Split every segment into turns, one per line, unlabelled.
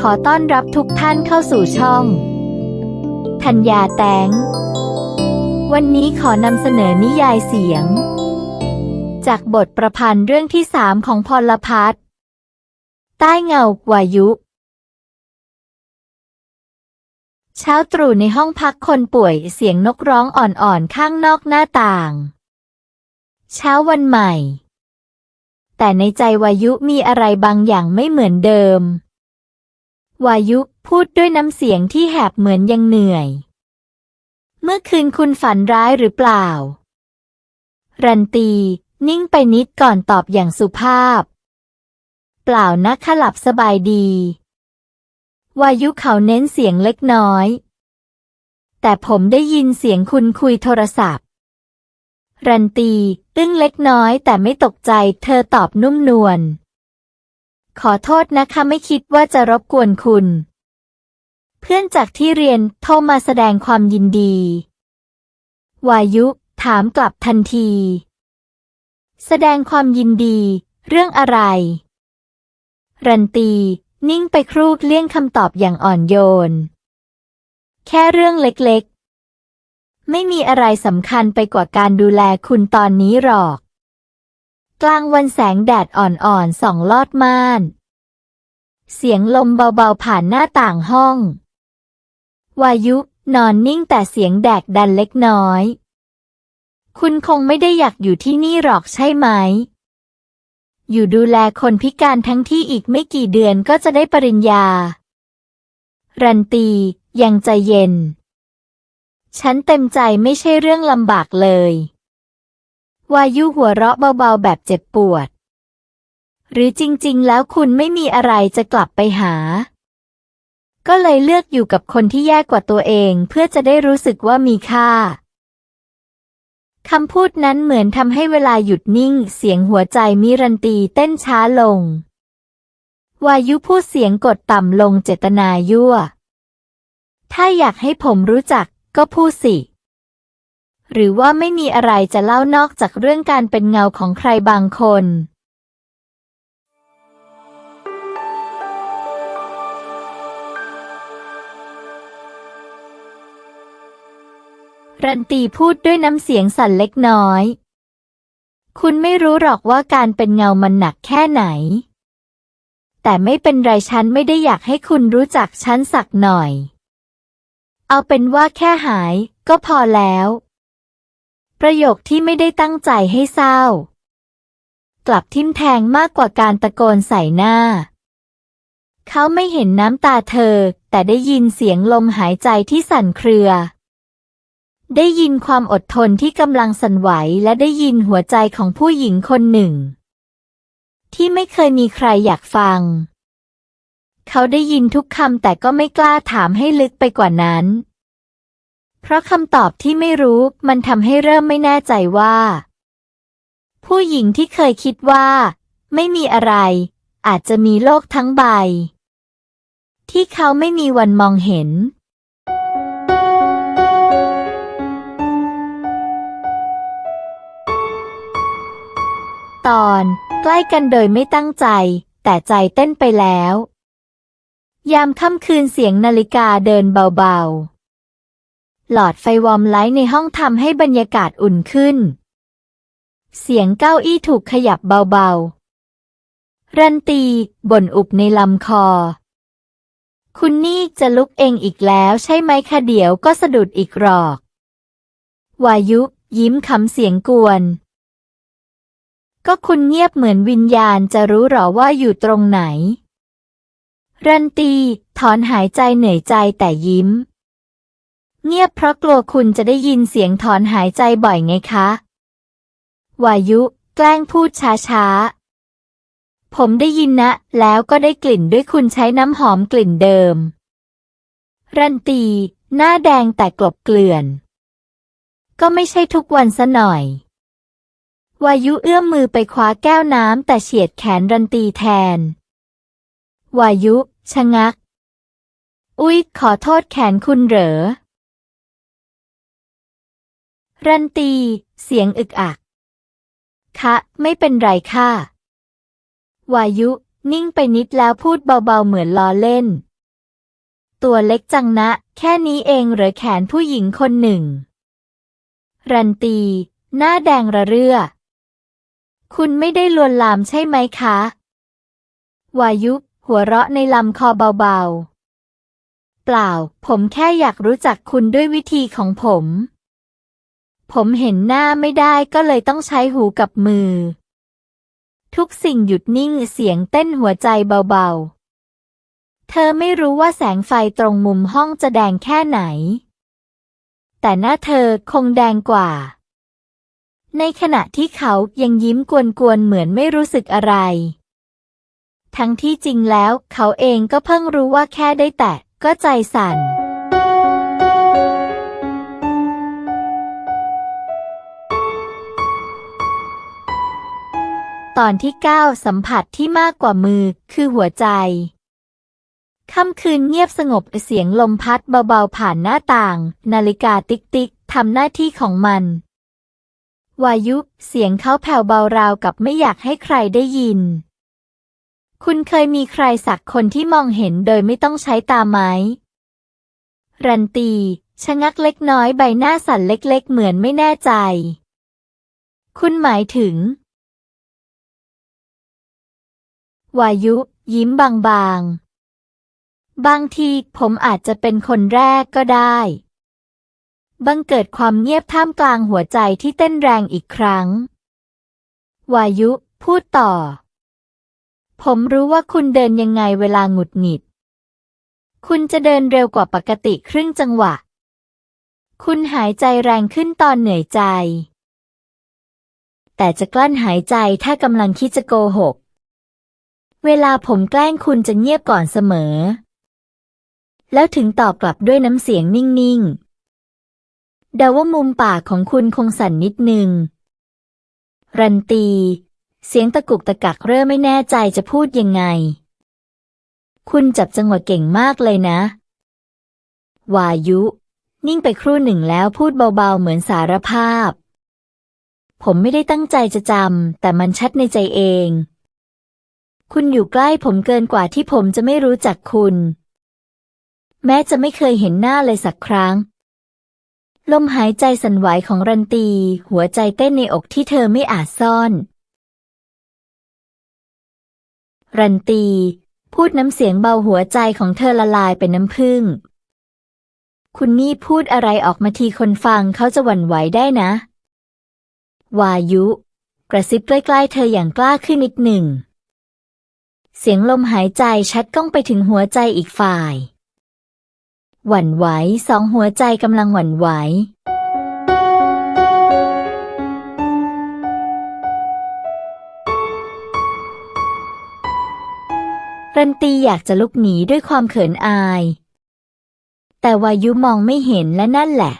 ขอต้อนรับทุกท่านเข้าสู่ช่อง ธัญญาแตง วันนี้ขอนำเสนอนิยายเสียง จากบทประพันธ์เรื่องที่สามของพลพัฒใต้เงาวายุ เช้าตรู่ในห้องพักคนป่วยเสียงนกร้องอ่อนๆข้างนอกหน้าต่าง เช้าวันใหม่ แต่ในใจวายุมีอะไรบางอย่างไม่เหมือนเดิม วายุพูดด้วยน้ำเสียงที่แหบเหมือนยังเหนื่อย เมื่อคืนคุณฝันร้ายหรือเปล่า รันตี นิ่งไปนิดก่อนตอบอย่างสุภาพ เปล่านะขลับสบายดี วายุเขาเน้นเสียงเล็กน้อย แต่ผมได้ยินเสียงคุณคุยโทรศัพท์ รันตี ตึ้งเล็กน้อยแต่ไม่ตกใจ เธอตอบนุ่มนวล ขอโทษนะคะไม่คิดว่าจะรบกวนคุณ เพื่อนจากที่เรียนโทรมาแสดงความยินดี วายุถามกลับทันที แสดงความยินดี เรื่องอะไร รันตี นิ่งไปครู่เลี่ยงคำตอบอย่างอ่อนโยน แค่เรื่องเล็ก ไม่มีอะไรสำคัญไปกว่าการดูแลคุณตอนนี้หรอก กลางวันแสงแดดอ่อนๆส่องลอดม่าน เสียงลมเบาๆผ่านหน้าต่างห้อง วายุนอนนิ่งแต่เสียงแดกดันเล็กน้อย คุณคงไม่ได้อยากอยู่ที่นี่หรอกใช่ไหม อยู่ดูแลคนพิการทั้งที่อีกไม่กี่เดือนก็จะได้ปริญญา รันตียังใจเย็น ฉันเต็มใจไม่ใช่เรื่องลำบากเลย วายุหัวเราะเบาๆแบบเจ็บปวด หรือจริงๆ แล้วคุณไม่มีอะไรจะกลับไปหา ก็เลยเลือกอยู่กับคนที่แย่กว่าตัวเองเพื่อจะได้รู้สึกว่ามีค่าคำพูดนั้นเหมือนทำให้เวลาหยุดนิ่ง เสียงหัวใจมิรันตีเต้นช้าลง วายุพูดเสียงกดต่ำลงเจตนายั่ว ถ้าอยากให้ผมรู้จัก ก็พูดสิ หรือว่าไม่มีอะไรจะเล่านอกจากเรื่องการเป็นเงาของใครบางคนรันตีพูดด้วยน้ำเสียงสั่นเล็กน้อย คุณไม่รู้หรอกว่าการเป็นเงามันหนักแค่ไหน แต่ไม่เป็นไรฉันไม่ได้อยากให้คุณรู้จักฉันสักหน่อย เอาเป็นว่าแค่หายก็พอแล้ว ประโยคที่ไม่ได้ตั้งใจให้เศร้า กลับทิ่มแทงมากกว่าการตะโกนใส่หน้า เขาไม่เห็นน้ำตาเธอ แต่ได้ยินเสียงลมหายใจที่สั่นเครือ ได้ยินความอดทนที่กำลังสั่นไหวและได้ยินหัวใจของผู้หญิงคนหนึ่ง ที่ไม่เคยมีใครอยากฟัง เขาได้ยินทุกคำแต่ก็ไม่กล้าถามให้ลึกไปกว่านั้น เพราะคำตอบที่ไม่รู้มันทำให้เริ่มไม่แน่ใจว่า ผู้หญิงที่เคยคิดว่า ไม่มีอะไร อาจจะมีโลกทั้งใบ ที่เขาไม่มีวันมองเห็นตอน ใกล้กันโดยไม่ตั้งใจ แต่ใจเต้นไปแล้ว ยามค่ำคืนเสียงนาฬิกาเดินเบาๆ หลอดไฟวอร์มไลท์ในห้องทำให้บรรยากาศอุ่นขึ้น เสียงเก้าอี้ถูกขยับเบาๆ รันตีบ่นอุบในลำคอ คุณนี่จะลุกเองอีกแล้วใช่ไหมคะเดี๋ยวก็สะดุดอีกหรอก วายุยิ้มคำเสียงกวน ก็คุณเงียบเหมือนวิญญาณจะรู้หรอว่าอยู่ตรงไหน รันตี ถอนหายใจเหนื่อยใจแต่ยิ้ม เงียบเพราะกลัวคุณจะได้ยินเสียงถอนหายใจบ่อยไงคะ วายุ แกล้งพูดช้าๆ ผมได้ยินนะ แล้วก็ได้กลิ่นด้วยคุณใช้น้ำหอมกลิ่นเดิม รันตี หน้าแดงแต่กลบเกลื่อน ก็ไม่ใช่ทุกวันซะหน่อย วายุเอื้อมมือไปคว้าแก้วน้ำแต่เฉียดแขนรันตีแทนวายุ ชะงัก อุ๊ย ขอโทษแขนคุณเหรอ รันตี เสียงอึกอัก คะ ไม่เป็นไรค่ะ วายุ นิ่งไปนิดแล้วพูดเบาๆเหมือนล้อเล่น ตัวเล็กจังนะ แค่นี้เองเหรอแขนผู้หญิงคนหนึ่ง รันตี หน้าแดงระเรื่อ คุณไม่ได้ลวนลามใช่ไหมคะ วายุ หัวเราะในลำคอเบาๆ เปล่า ผมแค่อยากรู้จักคุณด้วยวิธีของผม ผมเห็นหน้าไม่ได้ก็เลยต้องใช้หูกับมือ ทุกสิ่งหยุดนิ่งเสียงเต้นหัวใจเบาๆ เธอไม่รู้ว่าแสงไฟตรงมุมห้องจะแดงแค่ไหน แต่หน้าเธอคงแดงกว่า ในขณะที่เขายังยิ้มกวนๆเหมือนไม่รู้สึกอะไร ทั้งที่จริงแล้วเขาเองก็เพิ่งรู้ว่าแค่ได้แตะก็ใจสั่น ตอนที่ 9 สัมผัสที่มากกว่ามือคือหัวใจ ค่ำคืนเงียบสงบเสียงลมพัดเบาๆผ่านหน้าต่าง นาฬิกาติ๊กติ๊กทำหน้าที่ของมัน วายุ เสียงเขาแผ่วเบาราวกับไม่อยากให้ใครได้ยิน คุณเคยมีใครสักคนที่มองเห็นโดยไม่ต้องใช้ตาไหม รันตี ชะงักเล็กน้อยใบหน้าสั่นเล็กๆ เหมือนไม่แน่ใจ คุณหมายถึง วายุ ยิ้มบางๆ บางทีผมอาจจะเป็นคนแรกก็ได้ บังเกิดความเงียบท่ามกลางหัวใจที่เต้นแรงอีกครั้ง วายุ พูดต่อ ผมรู้ว่าคุณเดินยังไงเวลาหงุดหงิด คุณจะเดินเร็วกว่าปกติครึ่งจังหวะ คุณหายใจแรงขึ้นตอนเหนื่อยใจ แต่จะกลั้นหายใจถ้ากำลังคิดจะโกหก เวลาผมแกล้งคุณจะเงียบก่อนเสมอ แล้วถึงตอบกลับด้วยน้ำเสียงนิ่ง ๆ เดาว่ามุมปากของคุณคงสั่นนิดนึง รันตี เสียงตะกุกตะกักเริ่มไม่แน่ใจจะพูดยังไง คุณจับจังหวะเก่งมากเลยนะ วายุ นิ่งไปครู่หนึ่งแล้วพูดเบาๆเหมือนสารภาพ ผมไม่ได้ตั้งใจจะจำแต่มันชัดในใจเอง คุณอยู่ใกล้ผมเกินกว่าที่ผมจะไม่รู้จักคุณ แม้จะไม่เคยเห็นหน้าเลยสักครั้งลมหายใจสั่นไหวของรันตี หัวใจเต้นในอกที่เธอไม่อาจซ่อน รันตี พูดน้ำเสียงเบาหัวใจของเธอละลายเป็นน้ำผึ้งคุณนี่พูดอะไรออกมาทีคนฟังเขาจะหวั่นไหวได้นะ วายุ กระซิบใกล้ๆเธออย่างกล้าขึ้นนิดหนึ่ง เสียงลมหายใจชัดก้องไปถึงหัวใจอีกฝ่าย หวั่นไหวสองหัวใจกำลังหวั่นไหว รันตีอยากจะลุกหนีด้วยความเขินอาย แต่วายุมองไม่เห็นและนั่นแหละ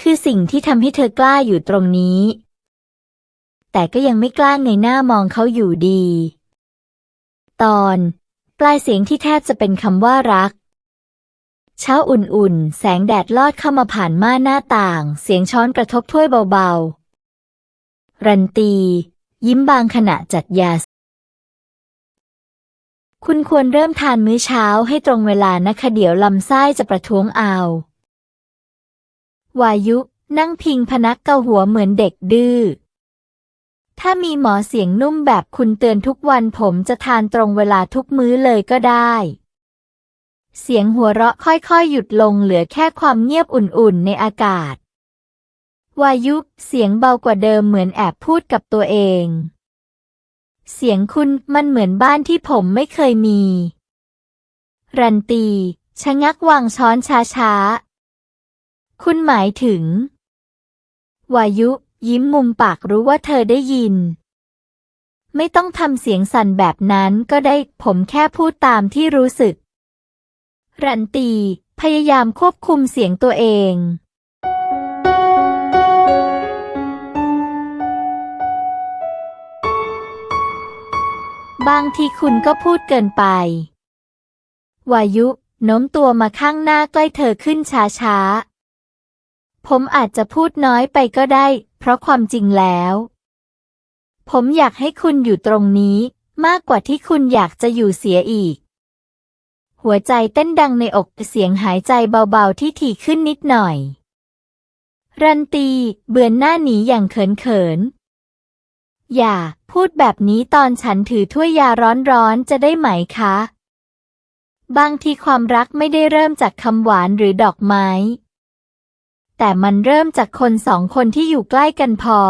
คือสิ่งที่ทำให้เธอกล้าอยู่ตรงนี้ แต่ก็ยังไม่กล้าเงยหน้ามองเขาอยู่ดี ตอนปลายเสียงที่แทบจะเป็นคำว่ารัก เช้าอุ่นๆ แสงแดดลอดเข้ามาผ่านม่านหน้าต่าง เสียงช้อนกระทบถ้วยเบาๆ รันตี ยิ้มบางขณะจัดยา คุณควรเริ่มทานมื้อเช้าให้ตรงเวลานะคะเดี๋ยวลำไส้จะประท้วงเอา วายุ นั่งพิงพนักเกาหัวเหมือนเด็กดื้อ ถ้ามีหมอเสียงนุ่มแบบคุณเตือนทุกวันผมจะทานตรงเวลาทุกมื้อเลยก็ได้ เสียงหัวเราะค่อยๆ หยุดลงเหลือแค่ความเงียบอุ่นๆในอากาศ วายุ เสียงเบากว่าเดิมเหมือนแอบพูดกับตัวเอง เสียงคุณมันเหมือนบ้านที่ผมไม่เคยมี รันตี ชะงักวางช้อนช้าๆ คุณหมายถึง วายุ ยิ้มมุมปากรู้ว่าเธอได้ยิน ไม่ต้องทำเสียงสั่นแบบนั้นก็ได้ผมแค่พูดตามที่รู้สึก รันตี พยายามควบคุมเสียงตัวเอง บางทีคุณก็พูดเกินไป วายุ โน้มตัวมาข้างหน้าใกล้เธอขึ้นช้าๆ ผมอาจจะพูดน้อยไปก็ได้ เพราะความจริงแล้ว ผมอยากให้คุณอยู่ตรงนี้ มากกว่าที่คุณอยากจะอยู่เสียอีก หัวใจเต้นดังในอกเสียงหายใจเบาๆที่ถี่ขึ้นนิดหน่อย รันตี เบือนหน้าหนีอย่างเขินๆ อย่า พูดแบบนี้ตอนฉันถือถ้วยยาร้อนๆจะได้ไหมคะ บางทีความรักไม่ได้เริ่มจากคำหวานหรือดอกไม้ แต่มันเริ่มจากคนสองคนที่อยู่ใกล้กันพอ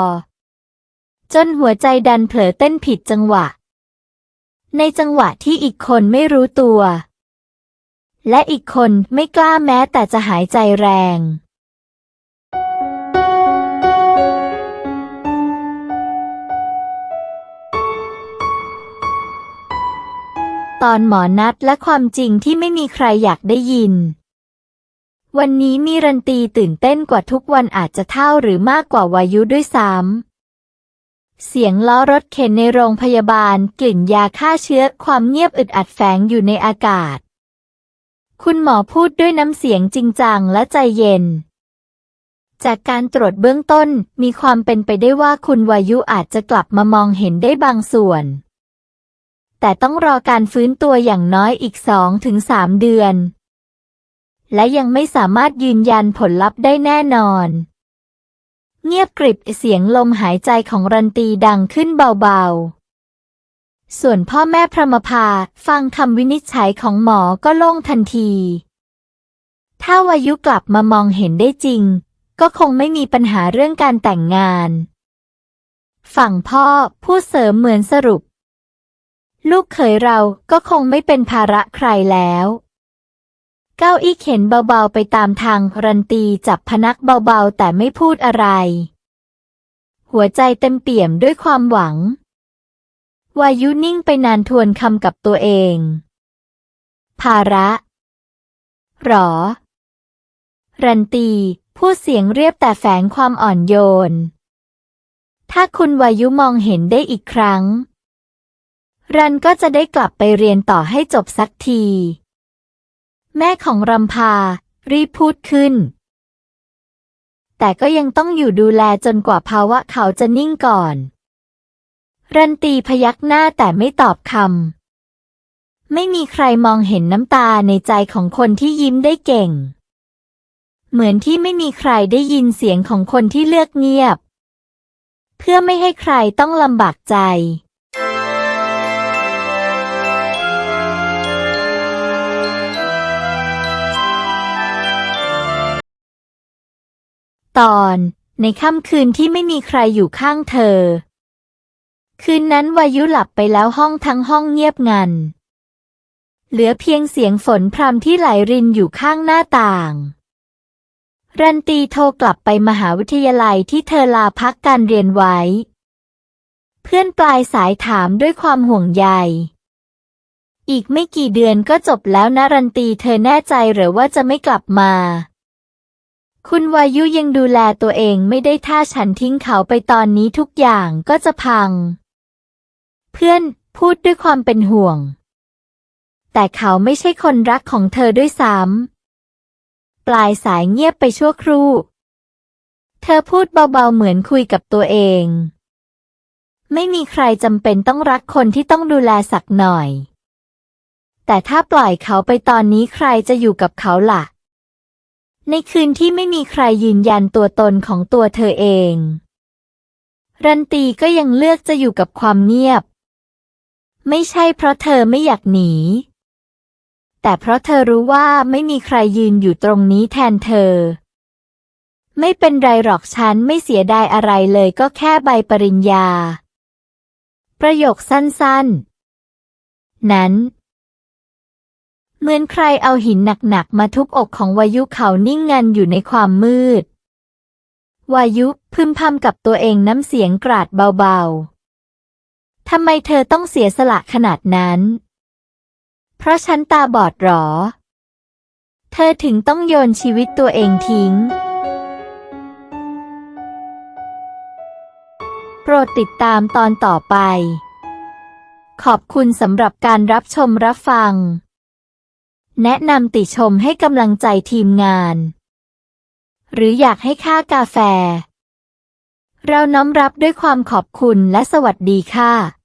จนหัวใจดันเผลอเต้นผิดจังหวะ ในจังหวะที่อีกคนไม่รู้ตัว และอีกคนไม่กล้าแม้แต่จะหายใจแรง ตอนหมอนัดและความจริงที่ไม่มีใครอยากได้ยิน วันนี้มีรันตีตื่นเต้นกว่าทุกวันอาจจะเท่าหรือมากกว่าวายุด้วยซ้ำ เสียงล้อรถเข็นในโรงพยาบาลกลิ่นยาฆ่าเชื้อความเงียบอึดอัดแฝงอยู่ในอากาศ คุณหมอพูดด้วยน้ำเสียงจริงจังและใจเย็นจากการตรวจเบื้องต้นมีความเป็นไปได้ว่าคุณวายุอาจจะกลับมามองเห็นได้บางส่วน แต่ต้องรอการฟื้นตัวอย่างน้อยอีกสองถึงสามเดือน และยังไม่สามารถยืนยันผลลัพธ์ได้แน่นอน เงียบกริบเสียงลมหายใจของรันตีดังขึ้นเบาๆ ส่วนพ่อแม่พระมภาฟังคำวินิจฉัยของหมอก็โล่งทันที ถ้าวายุกลับมามองเห็นได้จริง ก็คงไม่มีปัญหาเรื่องการแต่งงาน ฝั่งพ่อพูดเสริมเหมือนสรุป ลูกเขยเราก็คงไม่เป็นภาระใครแล้ว เก้าอี้เข็นเบาๆไปตามทางรันตีจับพนักเบาๆแต่ไม่พูดอะไร หัวใจเต็มเปี่ยมด้วยความหวัง วายุนิ่งไปนานทวนคำกับตัวเอง ภาระหรอ รันตีพูดเสียงเรียบแต่แฝงความอ่อนโยน ถ้าคุณวายุมองเห็นได้อีกครั้ง รันก็จะได้กลับไปเรียนต่อให้จบสักที แม่ของรำพา รีบพูดขึ้น แต่ก็ยังต้องอยู่ดูแลจนกว่าภาวะเขาจะนิ่งก่อน รันตีพยักหน้าแต่ไม่ตอบคำ ไม่มีใครมองเห็นน้ำตาในใจของคนที่ยิ้มได้เก่ง เหมือนที่ไม่มีใครได้ยินเสียงของคนที่เลือกเงียบ เพื่อไม่ให้ใครต้องลำบากใจ ตอน ในค่ำคืนที่ไม่มีใครอยู่ข้างเธอ คืนนั้นวายุหลับไปแล้วห้องทั้งห้องเงียบงัน เหลือเพียงเสียงฝนพรำที่ไหลรินอยู่ข้างหน้าต่าง รันตีโทรกลับไปมหาวิทยาลัยที่เธอลาพักการเรียนไว้ เพื่อนปลายสายถามด้วยความห่วงใยอีกไม่กี่เดือนก็จบแล้วนะรันตีเธอแน่ใจหรือว่าจะไม่กลับมา คุณวายุยังดูแลตัวเองไม่ได้ถ้าฉันทิ้งเขาไปตอนนี้ทุกอย่างก็จะพัง เพื่อนพูดด้วยความเป็นห่วง แต่เขาไม่ใช่คนรักของเธอด้วยซ้ำปลายสายเงียบไปชั่วครู่ เธอพูดเบาๆเหมือนคุยกับตัวเอง ไม่มีใครจำเป็นต้องรักคนที่ต้องดูแลสักหน่อย แต่ถ้าปล่อยเขาไปตอนนี้ใครจะอยู่กับเขาล่ะ ในคืนที่ไม่มีใครยืนยันตัวตนของตัวเธอเอง รันตีก็ยังเลือกจะอยู่กับความเงียบ ไม่ใช่เพราะเธอไม่อยากหนี แต่เพราะเธอรู้ว่าไม่มีใครยืนอยู่ตรงนี้แทนเธอ ไม่เป็นไรหรอกฉันไม่เสียดายอะไรเลยก็แค่ใบปริญญา ประโยคสั้นๆ นั้น เหมือนใครเอาหินหนักๆมาทุบอกของวายุเขานิ่งงันอยู่ในความมืด วายุพึมพำกับตัวเองน้ำเสียงกราดเบาๆ ทำไมเธอต้องเสียสละขนาดนั้น เพราะฉันตาบอดหรอ เธอถึงต้องโยนชีวิตตัวเองทิ้ง โปรดติดตามตอนต่อไป ขอบคุณสำหรับการรับชมรับฟัง แนะนำติชมให้กำลังใจทีมงาน หรืออยากให้ค่ากาแฟ เราน้อมรับด้วยความขอบคุณและสวัสดีค่ะ